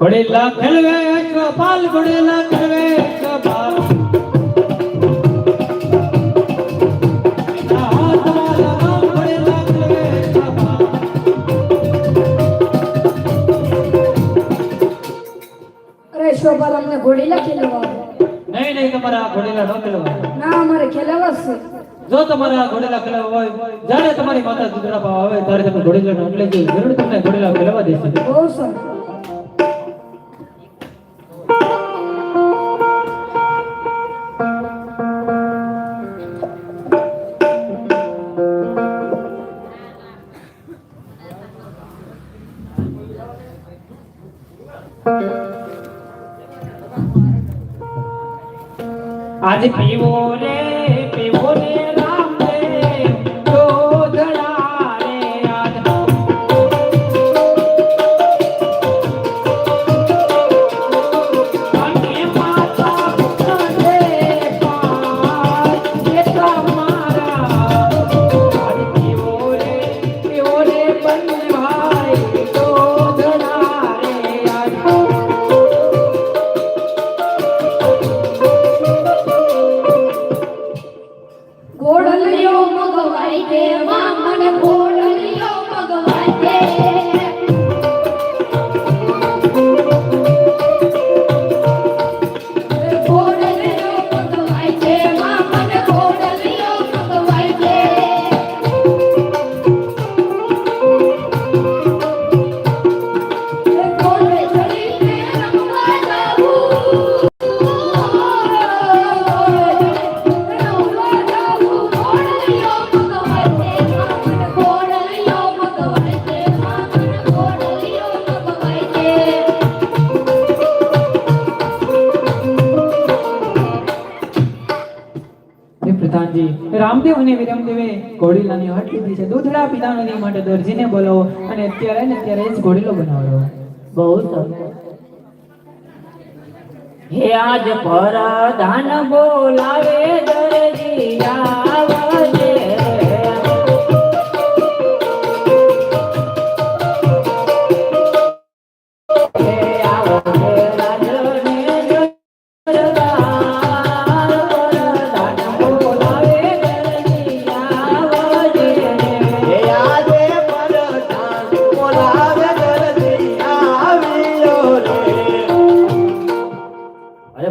ઘોડીલા ખેલવે કપાલ ઘોડીલા ખેલવે કપાલ શોભા અમને ઘોડીલા ખેલવા? નહીં નહીં તમારા ઘોડીલા ન ખેલવા. ના અમારે ખેલાવા જ છે. જો તમારા ઘોડેલા ખેલવા હોય જ્યારે તમારી માતા દુધરા પાવા આવે ત્યારે તમે ઘોડેલા એટલે જરૂર તમને ઘોડેલા ખેલવા દેશે. બહુ સરસ. આજ પીવો રે ઘોડીલાની હટ લીધી છે. દૂધડા પીધા ની માટે દરજીને બોલાવો અને અત્યારે ને અત્યારે જ ઘોડીલો બનાવ્યો બહુ સરસ. હે આજ પરધાન બોલાવે દરજી આવજે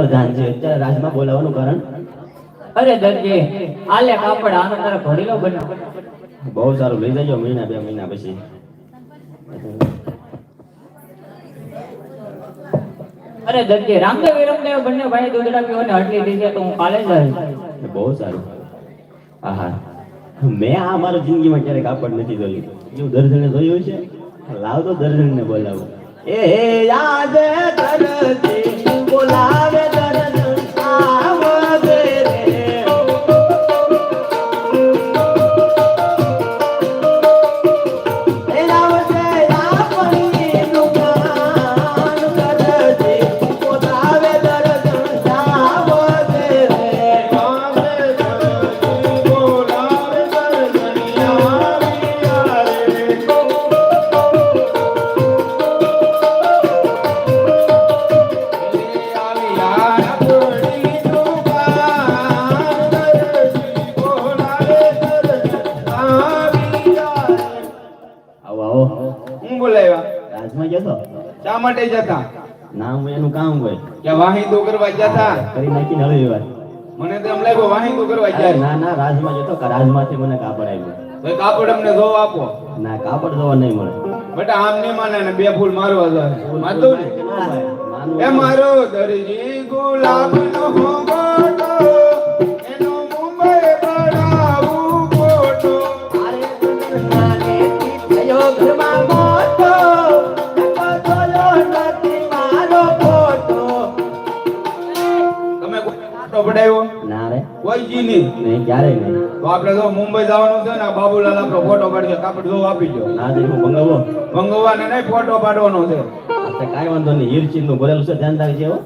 પ્રધાનજી અત્યારે રાજમાં બોલાવાનું કારણ? અરે દરજી આલે કાપડ આનો તારે ઘડીલો બનાવ. બહુ સારું લઈ જજો મહિના બે મહિના પછી. અરે દરજી રામદેવ વિરમદેવ બંને ભાઈ દૂધડા પીવાને હટલી દીધી તો હું કાલે જ બહુ સારું. આહા. મેં આ મારા જિંદગીમાં ક્યારેય કાપડ નથી જોયું એવું દર્શને જોયું છે લાવ તો દર્શનને બોલાવો. એ યાદ દરજી બોલાવે શા માટે જતા? નામ એનું કામ હોય. કે વાહિંદો કરવા જતા? કરી નાખીને હવે વાત મને તો એમ લાગ્યું વાહિંદો કરવા જાય. ના ના રાજમાં જતો કે રાજમાંથી મને કાપડ આવ્યું તો કાપડ અમને ધોવા આપો. ના કાપડ જોવા નહીં મળે. બેટા આમ નહીં માને ને બે ફૂલ મારવા જાય માતું ને? એ મારો દરજી ગુલાબ નો એનો નહીં. નહીં ક્યારેય નહીં. તો આપણે જો મુંબઈ જવાનું છે ને આ બાબુલાલ આપણો ફોટો પાડશે કાપડ ધોવા આપી દો. ના જઈ હું મંગાવો. મંગવાને નહીં ફોટો પાડવાનો છે. તો કાંઈ વાંધો નહીં. હીરચીનનું ભરેલું છે ધ્યાન રાખજે હો.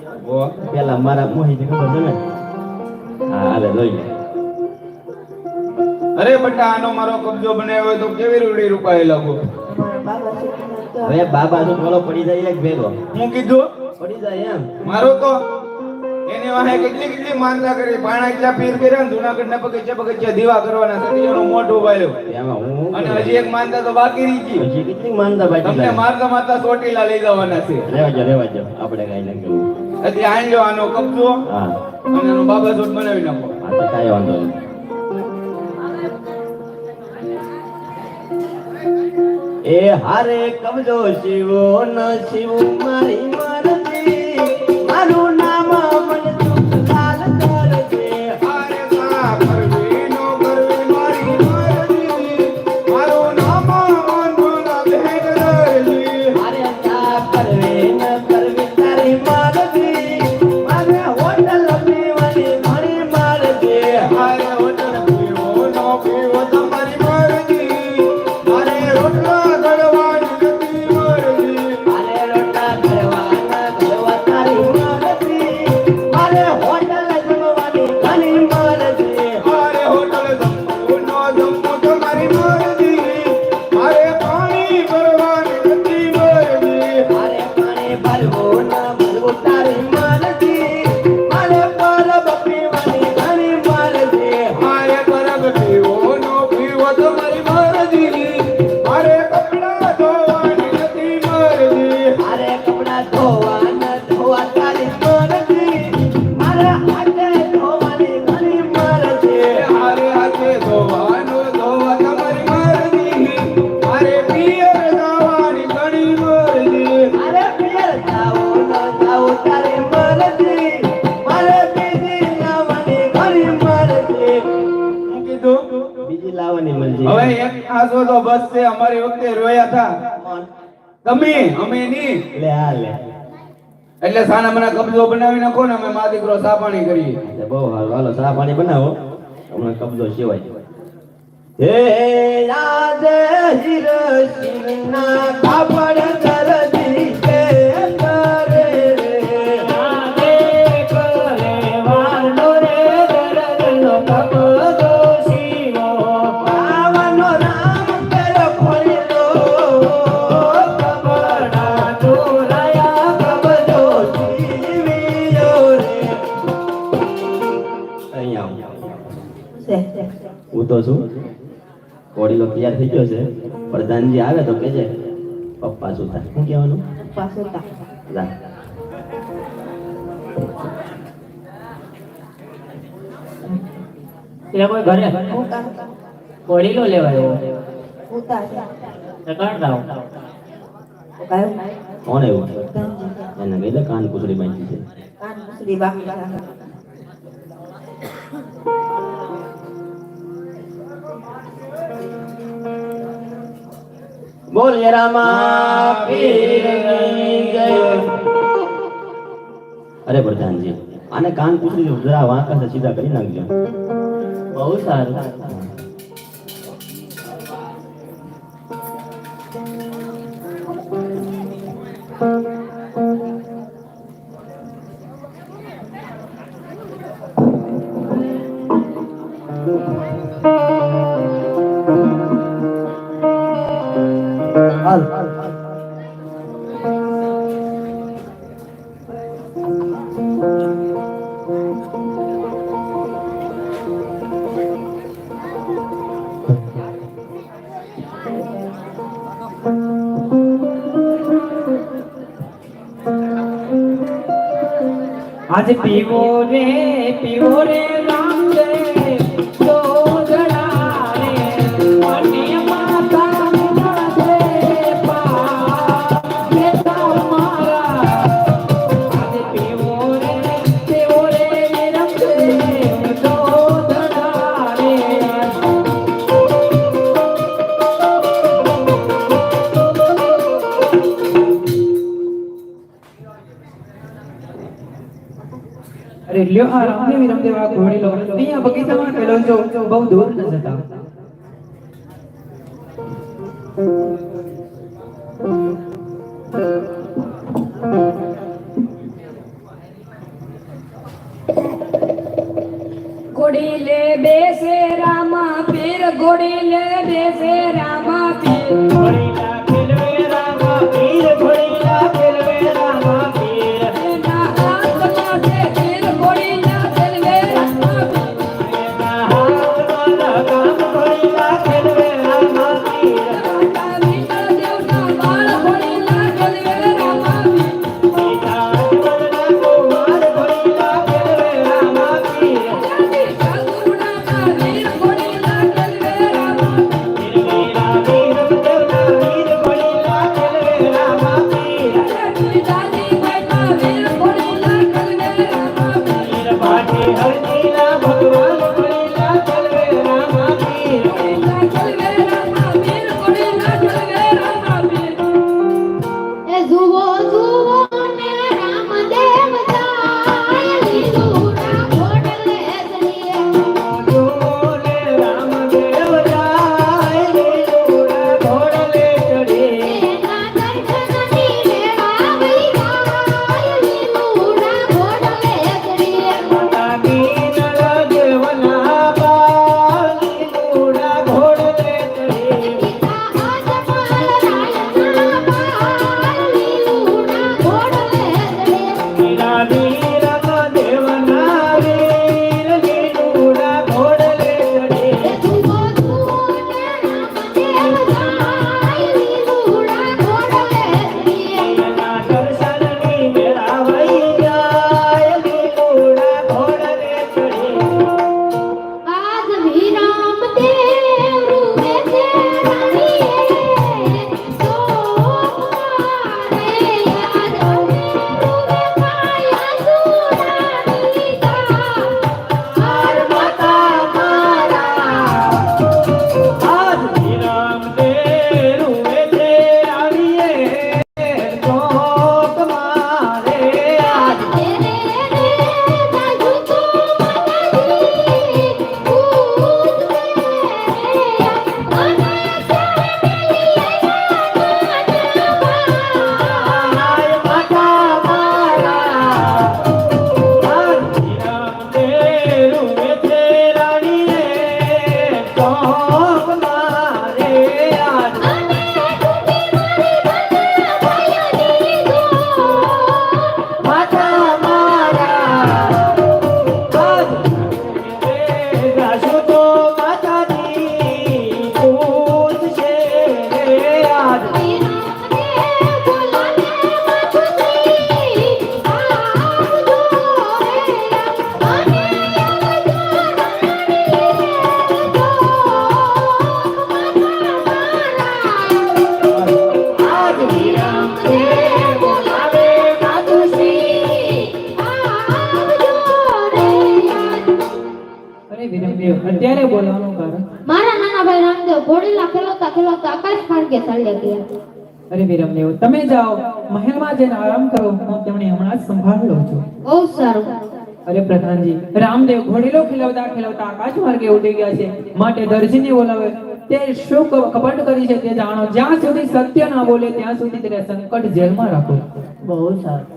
પેલા મારા મોહિત ખબર છે ને? હા હાલે જોઈ લે. અરે બટા આનો મારો કબજો બનાવ્યો હોય તો કેવી રૂડી રૂપાય લાગુ? હવે બાબા તો થોડો પડી જાય એક ભેગો. હું કીધું? પડી જાય એમ. મારો તો? એને વાહે કેટલી કેટલી માનતા કરી. પાણા એટલા પીર પીરા જુનાગઢ ના પગથિયા પગથિયા દીવા કરવાના સતીઓનું મોઢું એમાં અને હજી એક માનતા તો બાકી રહી ગઈ. હજી કેટલી માનતા બાકી તમને લાગે? મારતા મારતા ચોટીલા લઈ જવાના છે. લેવા જો લેવા જો આપણે કઈ ના કરવું એટલે આણ લ્યો આનો કબજો હા. અને એનો બાબા જોટ બનાવી નાખો. તો કાંઈ વાંધો નહીં. એ હારે કબજો શિવો ન શિવ મારી મરજી. તમે અમે નહીં. લે આ લે. એટલે સાના મને કબજો બનાવી નાખો ને અમે મા દીકરો સા પાણી કરીએ. એટલે બહુ હાલ હાલો સા પાણી બનાવો. હમણાં કબજો સિવાય. હે યાદ હિરસિંહના કાપડ આવો. છું. કોડીલો તૈયાર થઈ ગયો છે. પ્રધાનજી આવે તો કેજે પપ્પા સુતા. શું કહેવાનું? કોઈ ઘરે? કોળીલો લેવાય કોણ એવું એને કહી દે કાન કુસરી બાંધી છે. બોલ રામા અરે પ્રધાનજી, આને કાન કુસડી જરા વાંકા છે સીધા કરી નાખજો. બહુ સારું. આજ પીવો રે પીવો રે. લ્યો આ રામની વિરમ દેવા ઘોડી લો અહીંયા બગીચામાં પેલો જો બહુ દૂર ન જતા. ઘોડી લે બેસે રામા પીર ઘોડી લે બેસે રામા પીર. આકાશ સળિયા ગયા અરે વિરમદેવ તમે જાઓ મહેલમાં જઈને આરામ કરો. હું તેમને હમણાં જ સંભાળ લઉં છું. બહુ સારું. અરે પ્રધાનજી રામદેવ ઘોડીલો ખીલવતા ખીલવતા આકાશ માર્ગે ઉડી ગયા છે. માટે દરજીને બોલાવે તે શું કપટ કરી છે તે જાણો. જ્યાં સુધી સત્ય ના બોલે ત્યાં સુધી તેને સંકટ જેલમાં રાખો. બહુ સારું.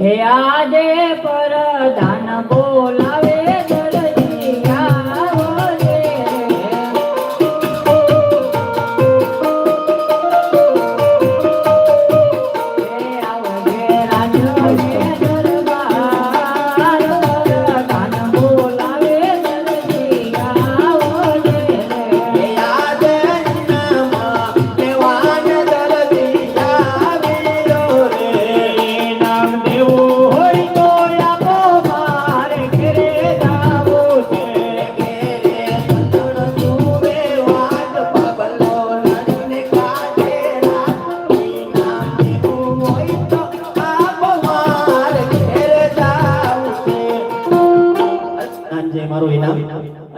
હે આજે પરધાન બોલાવે. મારું ઇનામ?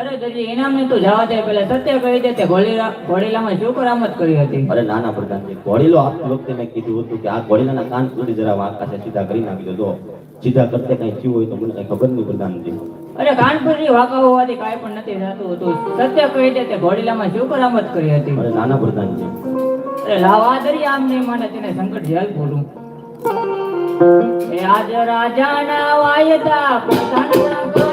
અરે દરજી ઇનામ ને તો જવા દે. પેલા સત્ય કહી દે તે ઘોડીલા ઘોડીલામાં શું કરામત કરી હતી. અરે નાના પ્રધાનજી ઘોડીલો આપતી વખતે મેં કીધું હતું કે આ ઘોડીલાના કાન સુધી જરા આકાશે સીધા કરી નાખી દો સીધા કરતે કઈ થયું હોય તો મને કઈ ખબર નહીં પ્રધાનજી અરે કાનપુરની વાંકા હોવાથી કાંઈ પણ નથી થતું હતું. સત્ય કહી દે તે ઘોડીલામાં શું કરામત કરી હતી. અરે નાના પ્રધાનજી અરે લાવા દરી આમ નહીં માને તેને સંકટ જેલ બોલું રાજા રાજાના વાયદા પોતાના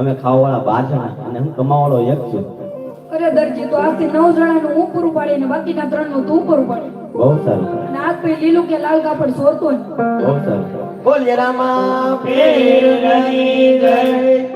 અમે ખાવાવાળા બાર જણા અને હું કમાવાળો એક છું. અરે દરજી તો આજથી નવ જણાનું હું પૂરું પાડી ને બાકીના ત્રણનું તું પૂરું પાડી બહુ સારું. અને આજ પછી લીલું કે લાલ કાપડ સોરતો બહુ સારું. બોલ રામા પીરની જય.